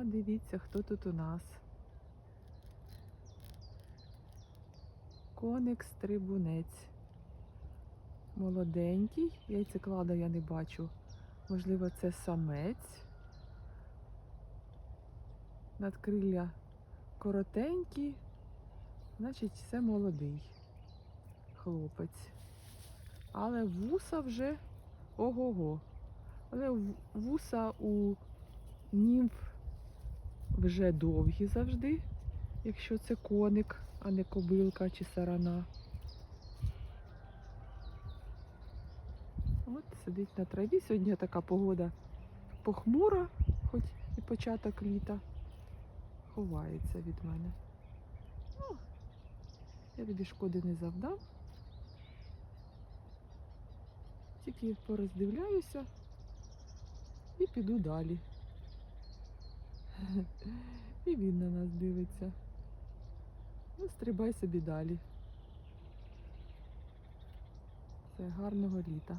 А дивіться, хто тут у нас. Коник стрибунець. Молоденький. Яйцеклада я не бачу. Можливо, це самець. Надкрилля коротенькі. Значить, це молодий хлопець. Але вуса вже ого-го. Але вуса у німф вже довгі завжди, якщо це коник, а не кобилка чи сарана. От сидить на траві. Сьогодні така погода похмура, хоч і початок літа. Ховається від мене. Ну, я тобі шкоди не завдав. Тільки пороздивляюся і піду далі. І він на нас дивиться. Ну, стрибай собі далі. Все, гарного літа.